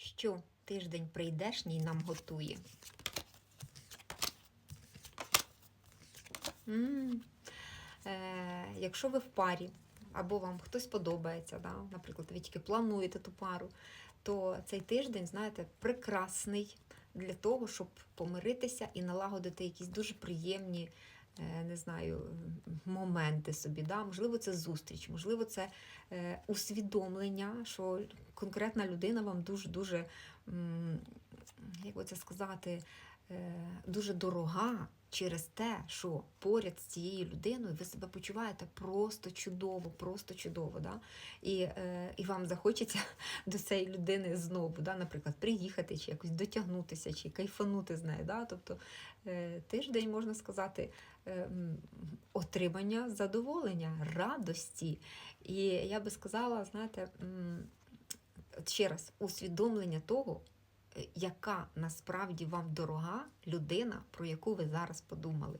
що тиждень прийдешній нам готує. м Е, якщо ви в парі, або вам хтось подобається, да? наприклад, ви тільки плануєте ту пару, то цей тиждень, знаєте, прекрасний для того, щоб помиритися і налагодити якісь дуже приємні, не знаю, моменти собі. Да? Можливо, це зустріч, можливо, це е, усвідомлення, що конкретна людина вам дуже-дуже, як би це сказати, е, дуже дорога через те, що поряд з цією людиною ви себе почуваєте просто чудово, просто чудово. Да? І, е, і вам захочеться до цієї людини знову, да? наприклад, приїхати чи якось дотягнутися, чи кайфанути з нею. Да? Тобто е, тиждень, можна сказати, е, отримання задоволення, радості. І я би сказала, знаєте, ще раз, усвідомлення того, е, яка насправді вам дорога людина, про яку ви зараз подумали.